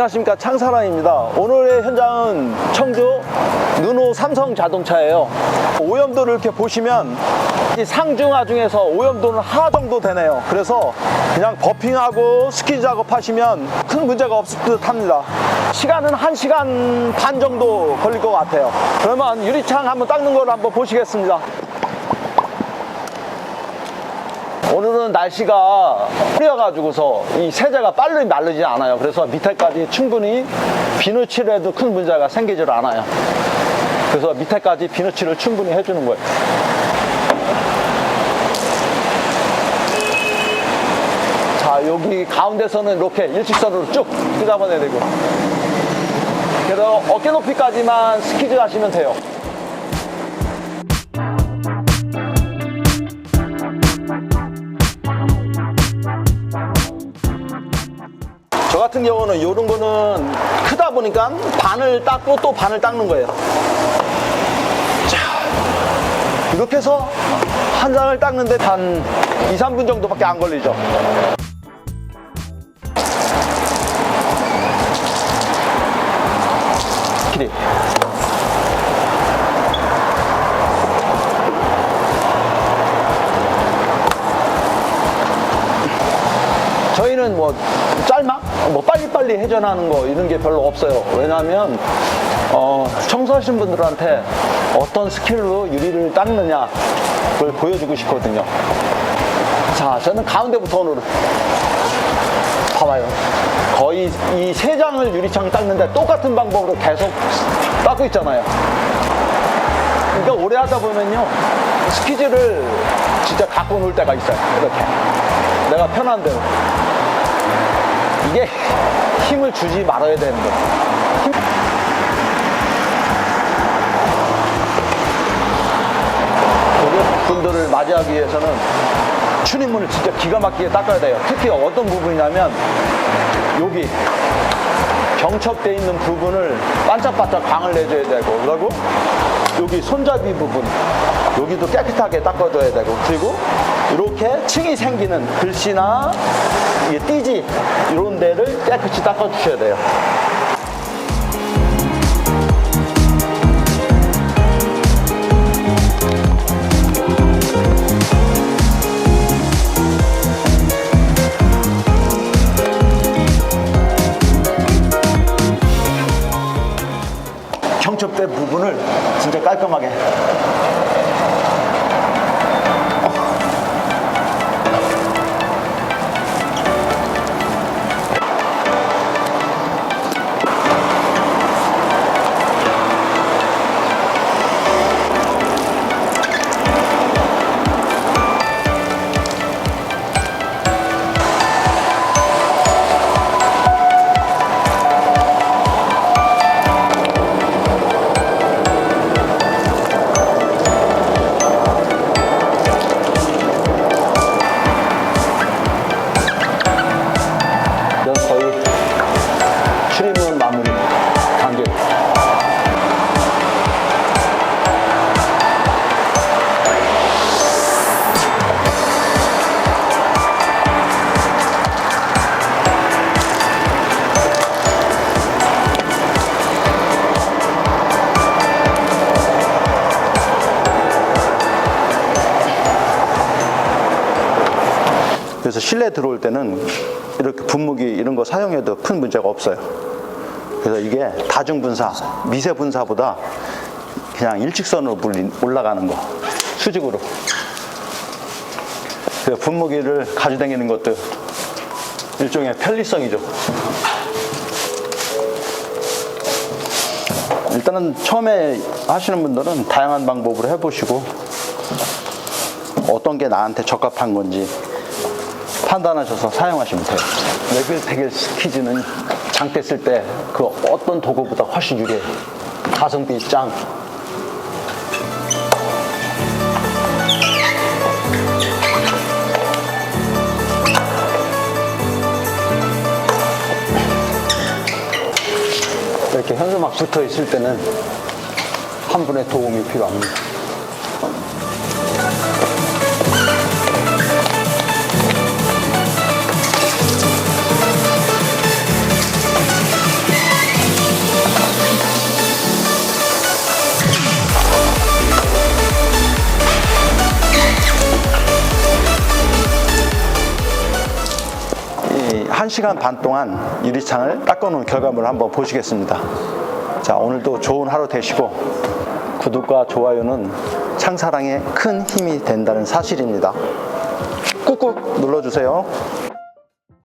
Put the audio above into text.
안녕하십니까. 창사랑입니다. 오늘의 현장은 청주 눈호 삼성 자동차예요. 오염도를 이렇게 보시면 이 상중하 중에서 오염도는 하 정도 되네요. 그래서 그냥 버핑하고 스키 작업하시면 큰 문제가 없을 듯 합니다. 시간은 1시간 반 정도 걸릴 것 같아요. 그러면 유리창 한번 닦는 걸 한번 보시겠습니다 오늘은 날씨가 흐려가지고서 이 세제가 빨리 마르지 않아요. 그래서 밑에까지 충분히 비누칠을 해도 큰 문제가 생기질 않아요. 그래서 밑에까지 비누칠을 충분히 해주는 거예요. 자, 여기 가운데서는 이렇게 일직선으로 쭉 끄잡아내야 되고. 그래서 어깨 높이까지만 스키즈 하시면 돼요. 저 같은 경우는 이런 거는 크다 보니까 반을 닦고 또 반을 닦는 거예요. 자, 이렇게 해서 한 장을 닦는데 한 2, 3분 정도밖에 안 걸리죠. 길이. 저희는 뭐 짤막, 뭐 빨리빨리 회전하는 거 이런 게 별로 없어요. 왜냐하면 어, 청소하신 분들한테 어떤 스킬로 유리를 닦느냐 그걸 보여주고 싶거든요. 자, 저는 가운데부터 오늘 봐봐요. 거의 이 세 장을 유리창 닦는데 똑같은 방법으로 계속 닦고 있잖아요. 그러니까 오래 하다 보면요 스키즈를 진짜 갖고 놀 때가 있어요. 이렇게 내가 편한 대로. 이게 힘을 주지 말아야 되는 거예요. 힘- 고객분들을 맞이하기 위해서는 출입문을 진짜 기가 막히게 닦아야 돼요. 특히 어떤 부분이냐면 여기 경첩돼 있는 부분을 반짝반짝 광을 내줘야 되고 그리고 여기 손잡이 부분 여기도 깨끗하게 닦아줘야 되고 그리고 이렇게 층이 생기는 글씨나 띠지 이런 데를 깨끗이 닦아주셔야 돼요. 진 그래서 실내 들어올 때는 이렇게 분무기 이런 거 사용해도 큰 문제가 없어요. 그래서 이게 다중분사, 미세분사보다 그냥 일직선으로 올라가는 거, 수직으로. 그래서 분무기를 가지고 다니는 것도 일종의 편리성이죠. 일단은 처음에 하시는 분들은 다양한 방법으로 해보시고 어떤 게 나한테 적합한 건지 판단하셔서 사용하시면 돼요. 레벨 태겔 스키즈는 장대 쓸 때 그 어떤 도구보다 훨씬 유리해요. 가성비 짱. 이렇게 현수막 붙어 있을 때는 한 분의 도움이 필요합니다. 1시간 반 동안 유리창을 닦아놓은 결과물을 한번 보시겠습니다. 자, 오늘도 좋은 하루 되시고 구독과 좋아요는 창사랑에 큰 힘이 된다는 사실입니다. 꾹꾹 눌러주세요.